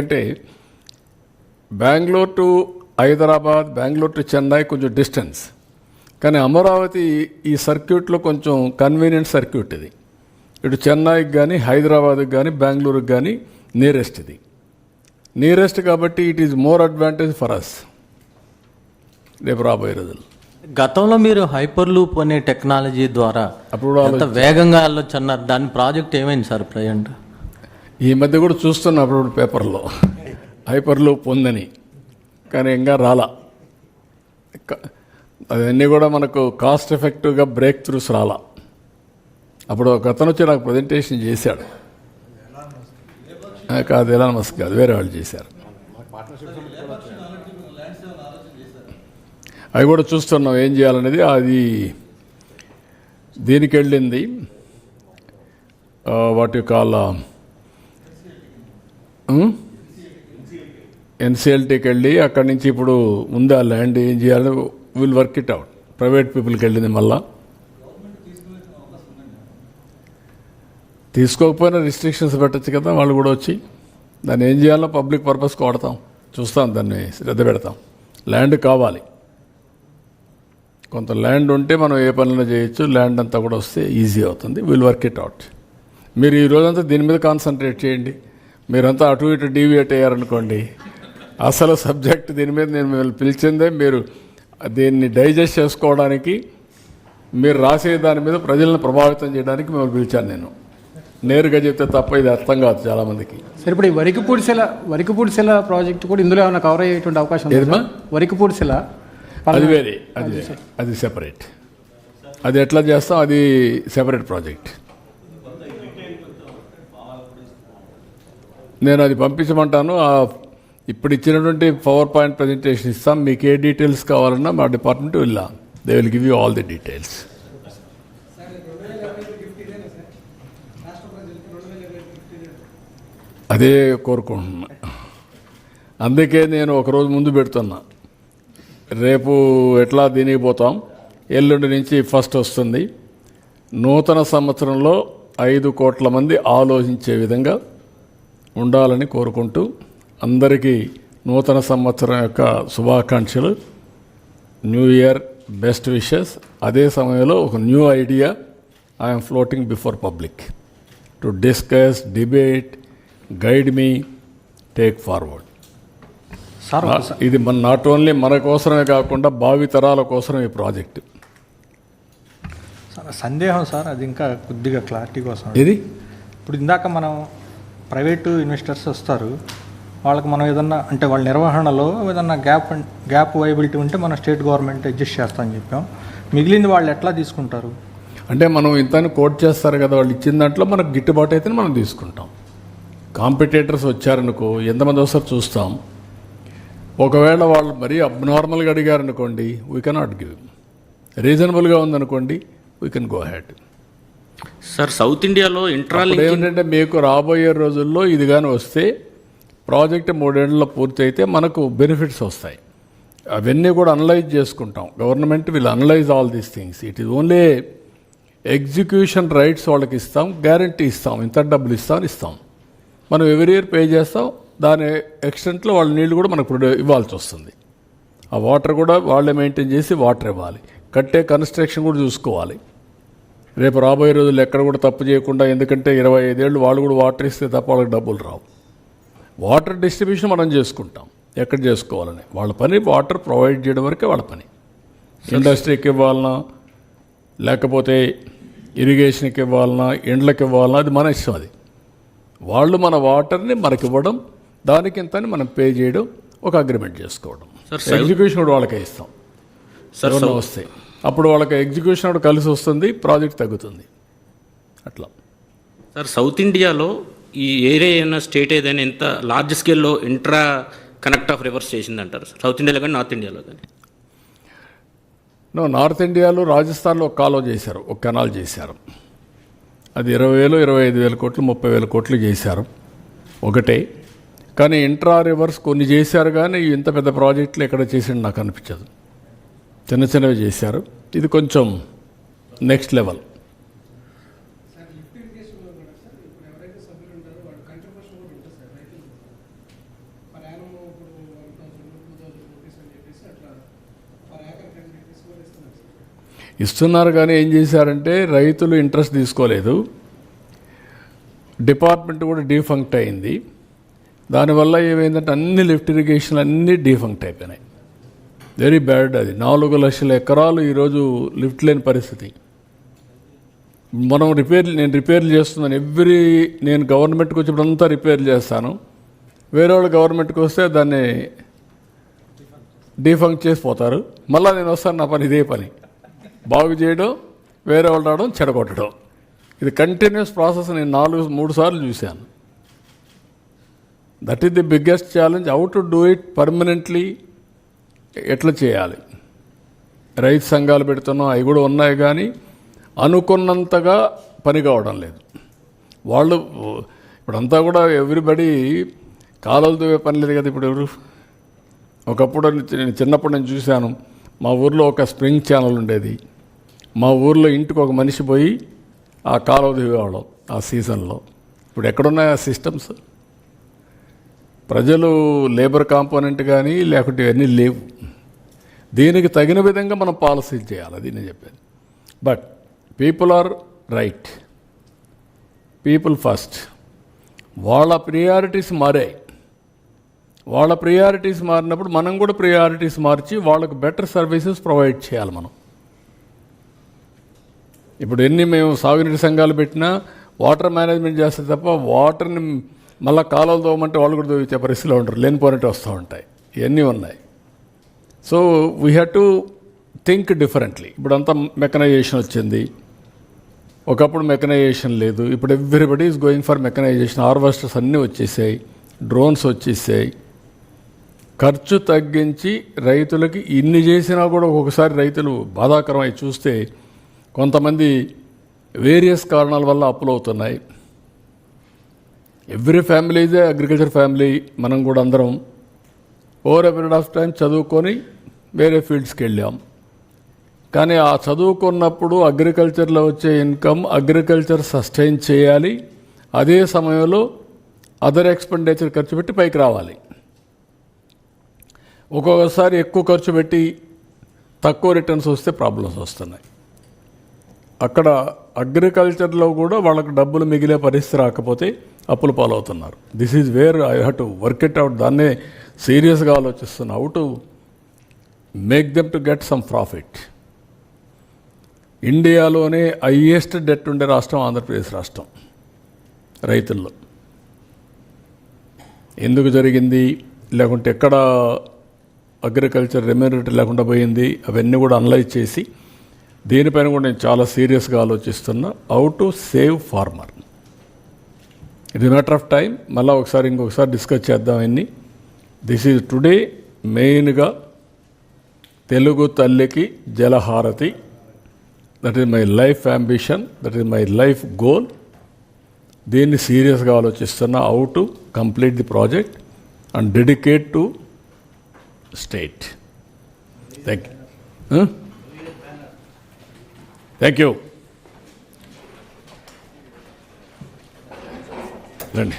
అంటే Bengaluru to Hyderabad Bengaluru to Chennai కొంచెం distance. కానీ అమరావతి ఈ సర్క్యూట్లో కొంచెం కన్వీనియంట్ సర్క్యూట్ ఇది. ఇటు చెన్నైకి కానీ హైదరాబాద్కి కానీ బెంగళూరుకి కానీ నియరెస్ట్ ఇది. నియరెస్ట్ కాబట్టి it is more advantage for us రేపు రాబోయే రోజులు గతంలో మీరు హైపర్ లూప్ అనే టెక్నాలజీ ద్వారా అప్పుడు వేగంగా వెళ్ళొచ్చు అన్నారు? దాని ప్రాజెక్ట్ ఏమైంది సార్ ప్రజెంట్? ఈ మధ్య కూడా చూస్తున్నా అప్పుడు పేపర్లో. హైపర్ పొందని ఉందని. కానీ ఇంకా రాలా. అవన్నీ కూడా మనకు కాస్ట్ ఎఫెక్టివ్గా బ్రేక్ త్రూస్ రాలా. అప్పుడు ఒక అతను వచ్చి నాకు ప్రజెంటేషన్ చేశాడు. కాదు ఎలా మస్క్ కాదు వేరే వాళ్ళు చేశారు. అవి కూడా చూస్తున్నాం ఏం చేయాలనేది. అది దీనికి వెళ్ళింది. వాటి కాళ్ళ ఎన్సీఎల్టీకి వెళ్ళి అక్కడి నుంచి ఇప్పుడు ఉందా ల్యాండ్ ఏం చేయాలని will work it out private పీపుల్కి వెళ్ళింది మళ్ళా. తీసుకోకపోయినా రిస్ట్రిక్షన్స్ పెట్టచ్చు కదా వాళ్ళు కూడా వచ్చి. దాన్ని ఏం చేయాలో పబ్లిక్ పర్పస్కి వాడతాం. చూస్తాం దాన్ని శ్రద్ధ పెడతాం. ల్యాండ్ కావాలి. కొంత ల్యాండ్ ఉంటే మనం ఏ పనులు చేయొచ్చు. ల్యాండ్ అంతా కూడా వస్తే ఈజీ అవుతుంది. విల్ వర్క్ ఇట్ అవుట్ మీరు ఈ రోజంతా దీని మీద కాన్సన్ట్రేట్ చేయండి. మీరంతా అటు ఇటు డీవియేట్ అయ్యారనుకోండి. అసలు సబ్జెక్ట్ దీని మీద నేను మిమ్మల్ని పిలిచిందే మీరు దీన్ని డైజెస్ట్ చేసుకోవడానికి మీరు రాసే దాని మీద ప్రజలను ప్రభావితం చేయడానికి మిమ్మల్ని పిలిచాను నేను. నేరుగా చెప్తే తప్ప ఇది అర్థం కాదు చాలామందికి. సరే ఇప్పుడు ఈ వరికి పూడిసెల వరికి పూడిసెల ప్రాజెక్ట్ కూడా ఇందులో ఏమైనా కవర్ అయ్యేటువంటి అవకాశం ఉంది ఏదమ్మా? వరికి పూడిసెల అది వేరే అది. అది సెపరేట్ అది ఎట్లా చేస్తాం? అది సెపరేట్ ప్రాజెక్ట్. నేను అది పంపించమంటాను. ఇప్పుడు ఇచ్చినటువంటి పవర్ పాయింట్ ప్రజెంటేషన్ ఇస్తాం. మీకు ఏ డీటెయిల్స్ కావాలన్నా మా డిపార్ట్మెంట్ వెళ్ళా. They will give you all the details అదే కోరుకుంటున్నా. అందుకే నేను ఒకరోజు ముందు పెడుతున్నా. రేపు ఎట్లా దీనికి పోతాం? ఎల్లుండి నుంచి ఫస్ట్ వస్తుంది. నూతన సంవత్సరంలో ఐదు కోట్ల మంది ఆలోచించే విధంగా ఉండాలని కోరుకుంటూ అందరికీ నూతన సంవత్సరం యొక్క శుభాకాంక్షలు. న్యూ ఇయర్ బెస్ట్ విషెస్ అదే సమయంలో ఒక new idea I'm floating before public to discuss debate guide me take forward sir ఇది మన నాట్ ఓన్లీ మన కోసమే కాకుండా భావి తరాల కోసం ఈ ప్రాజెక్ట్. సార్, సందేహం సార్ అది ఇంకా కొద్దిగా క్లారిటీ కోసం. ఇది ఇప్పుడు ఇందాక మనం ప్రైవేటు ఇన్వెస్టర్స్ వస్తారు. వాళ్ళకి మనం ఏదన్నా అంటే వాళ్ళ నిర్వహణలో ఏదన్నా గ్యాప్ గ్యాప్ వైబిలిటీ ఉంటే మన స్టేట్ గవర్నమెంట్ అడ్జస్ట్ చేస్తామని చెప్పాం. మిగిలింది వాళ్ళు ఎట్లా తీసుకుంటారు? అంటే మనం ఇంత కోట్ చేస్తారు కదా వాళ్ళు ఇచ్చిన దాంట్లో మనకు గిట్టుబాటు అయితే మనం తీసుకుంటాం. కాంపిటేటర్స్ వచ్చారనుకో ఎంతమంది వస్తారు చూస్తాం. ఒకవేళ వాళ్ళు మరీ అబ్నార్మల్గా అడిగారనుకోండి వీ కెనాట్ గివ్ రీజనబుల్గా ఉందనుకోండి we can go ahead sir south ఇండియాలో ఇంట్రాలింక్ ఏంటంటే మీకు రాబోయే రోజుల్లో ఇది కానీ వస్తే ప్రాజెక్ట్ మూడేళ్ళలో పూర్తి అయితే మనకు బెనిఫిట్స్ వస్తాయి. అవన్నీ కూడా అనలైజ్ చేసుకుంటాం. Government will analyse all these things it is only execution rights వాళ్ళకి ఇస్తాం గ్యారంటీ ఇస్తాం ఇంత డబ్బులు ఇస్తాం ఇస్తాం. మనం ఎవరి ఇయర్ పే చేస్తాం దాని ఎక్స్టెంట్లో వాళ్ళ నీళ్ళు కూడా మనకు ఇవ్వాల్సి వస్తుంది. ఆ వాటర్ కూడా వాళ్ళే మెయింటైన్ చేసి వాటర్ ఇవ్వాలి. కట్టే కన్స్ట్రక్షన్ కూడా చూసుకోవాలి. రేపు రాబోయే రోజుల్లో ఎక్కడ కూడా తప్పు చేయకుండా ఎందుకంటే ఇరవై ఐదేళ్ళు వాళ్ళు కూడా వాటర్ ఇస్తే తప్ప వాళ్ళకి డబ్బులు రావు. వాటర్ డిస్ట్రిబ్యూషన్ మనం చేసుకుంటాం. ఎక్కడ చేసుకోవాలని? వాళ్ళ పని వాటర్ ప్రొవైడ్ చేయడం వరకే వాళ్ళ పని. ఇండస్ట్రీకి ఇవ్వాలన్నా లేకపోతే ఇరిగేషన్కి ఇవ్వాలన్నా ఎండ్లకి ఇవ్వాలన్నా అది మన ఇష్టం అది. వాళ్ళు మన వాటర్ని మనకి ఇవ్వడం దానికి ఇంతని మనం పే చేయడం ఒక అగ్రిమెంట్ చేసుకోవడం. ఎగ్జిక్యూషన్ కూడా వాళ్ళకే ఇస్తాం. సార్ వస్తాయి అప్పుడు వాళ్ళకి ఎగ్జిక్యూషన్ కూడా కలిసి వస్తుంది ప్రాజెక్ట్ తగ్గుతుంది. అట్లా. సార్ సౌత్ ఇండియాలో ఈ ఏరియా అయినా స్టేట్ ఏదైనా ఎంత లార్జ్ స్కేల్లో ఇంట్రా కనెక్ట్ ఆఫ్ రివర్స్ చేసిందంటారు? సార్ సౌత్ ఇండియాలో కానీ నార్త్ ఇండియాలో కానీ. నో నార్త్ ఇండియాలో రాజస్థాన్లో ఒక కాలువ చేశారు ఒక కెనాల్ చేశారు. అది ఇరవై వేలు ఇరవై ఐదు వేల కోట్లు ముప్పై వేల కోట్లు చేశారు. ఒకటే. కానీ ఇంట్రా రివర్స్ కొన్ని చేశారు కానీ ఇంత పెద్ద ప్రాజెక్టులు ఎక్కడ చేసిండు నాకు అనిపించదు. చిన్న చిన్నవి చేశారు. ఇది కొంచెం నెక్స్ట్ లెవెల్ ఇస్తున్నారు కానీ ఏం చేశారంటే రైతులు ఇంట్రెస్ట్ తీసుకోలేదు. డిపార్ట్మెంట్ కూడా డీఫంక్ట్ అయింది. దానివల్ల ఏమైందంటే అన్ని లిఫ్ట్ ఇరిగేషన్లు అన్నీ డీఫంక్ట్ అయిపోయినాయి. వెరీ బ్యాడ్ అది. నాలుగు లక్షల ఎకరాలు ఈరోజు లిఫ్ట్ లేని పరిస్థితి. మనం రిపేర్ నేను రిపేర్లు చేస్తున్నాను. ఎవ్రీ నేను గవర్నమెంట్కి వచ్చినప్పుడంతా రిపేర్ చేస్తాను. వేరే వాళ్ళు గవర్నమెంట్కి వస్తే దాన్ని డీఫంక్ చేసిపోతారు మళ్ళీ నేను వస్తాను నా పని ఇదే పని. బాగు చేయడం వేరే వాళ్ళు రావడం చెడగొట్టడం. ఇది కంటిన్యూస్ ప్రాసెస్ నేను నాలుగు మూడు సార్లు చూశాను. That is the biggest challenge how to do it permanently ఎట్లా చేయాలి? రైతు సంఘాలు పెడుతున్నాం అవి కూడా ఉన్నాయి కానీ అనుకున్నంతగా పని కావడం లేదు. వాళ్ళు ఇప్పుడంతా కూడా ఎవ్రీబడి కాలువలు దువ్వే పని లేదు కదా ఇప్పుడు ఎవరు? ఒకప్పుడు నేను చిన్నప్పుడు నేను చూశాను మా ఊర్లో ఒక స్ప్రింగ్ ఛానల్ ఉండేది. మా ఊర్లో ఇంటికి ఒక మనిషి పోయి ఆ కాలువ దిగేవాళ్ళం ఆ సీజన్లో. ఇప్పుడు ఎక్కడున్నాయి ఆ సిస్టమ్స్? ప్రజలు లేబర్ కాంపోనెంట్ కానీ లేకుంటే ఇవన్నీ లేవు. దీనికి తగిన విధంగా మనం పాలసీలు చేయాలి అది నేను చెప్పాను but people are right people first వాళ్ళ ప్రియారిటీస్ మారాయి. వాళ్ళ ప్రియారిటీస్ మారినప్పుడు మనం కూడా ప్రియారిటీస్ మార్చి వాళ్ళకు బెటర్ సర్వీసెస్ ప్రొవైడ్ చేయాలి మనం. ఇప్పుడు ఎన్ని మేము సాగునీటి సంఘాలు పెట్టినా వాటర్ మేనేజ్మెంట్ చేస్తే తప్ప వాటర్ని మళ్ళీ కాలువలు తోమంటే వాళ్ళు కూడా తోవిచ్చే పరిస్థితిలో ఉంటారు లేనిపోయినట్టు వస్తూ ఉంటాయి. ఇవన్నీ ఉన్నాయి. So we have to think differently ఇప్పుడు అంతా మెకనైజేషన్ వచ్చింది. ఒకప్పుడు మెకనైజేషన్ లేదు. ఇప్పుడు everybody is going for mechanisation harvesters అన్నీ వచ్చేసాయి. డ్రోన్స్ వచ్చేసాయి. ఖర్చు తగ్గించి రైతులకి ఇన్ని చేసినా కూడా ఒక్కొక్కసారి రైతులు బాధాకరమై చూస్తే కొంతమంది వేరియస్ కారణాల వల్ల అప్పులు అవుతున్నాయి ఎవ్రీ ఫ్యామిలీ ఇదే అగ్రికల్చర్ ఫ్యామిలీ మనం కూడా అందరం over a period of time చదువుకొని వేరే ఫీల్డ్స్కి వెళ్ళాం. కానీ ఆ చదువుకున్నప్పుడు అగ్రికల్చర్లో వచ్చే ఇన్కమ్ అగ్రికల్చర్ సస్టైన్ చేయాలి. అదే సమయంలో అదర్ ఎక్స్పెండిచర్ ఖర్చు పెట్టి పైకి రావాలి. ఒక్కొక్కసారి ఎక్కువ ఖర్చు పెట్టి తక్కువ రిటర్న్స్ వస్తే ప్రాబ్లమ్స్ వస్తున్నాయి. అక్కడ అగ్రికల్చర్లో కూడా వాళ్ళకి డబ్బులు మిగిలే పరిస్థితి రాకపోతే అప్పుల పాలవుతున్నారు. This is where I have to work it out దాన్నే సీరియస్గా ఆలోచిస్తున్నా. How to make them to get some profit ఇండియాలోనే హయ్యెస్ట్ డెట్ ఉండే రాష్ట్రం ఆంధ్రప్రదేశ్ రాష్ట్రం. రైతుల్లో. ఎందుకు జరిగింది? లేకుంటే ఎక్కడ అగ్రికల్చర్ రెమ్యూనరేట్ లేకుండా పోయింది? అవన్నీ కూడా అనలైజ్ చేసి దీనిపైన కూడా నేను చాలా సీరియస్గా ఆలోచిస్తున్నా. హౌ టు సేవ్ ఫార్మర్ ఇది మ్యాటర్ ఆఫ్ టైం మళ్ళీ ఒకసారి ఇంకొకసారి డిస్కస్ చేద్దాం అన్ని దిస్ ఈజ్ టుడే మెయిన్గా తెలుగు తల్లికి జలహారతి. That is my life ambition that is my life goal దీన్ని సీరియస్గా ఆలోచిస్తున్నా how to complete the project and dedicate to state thank you thank you రండి.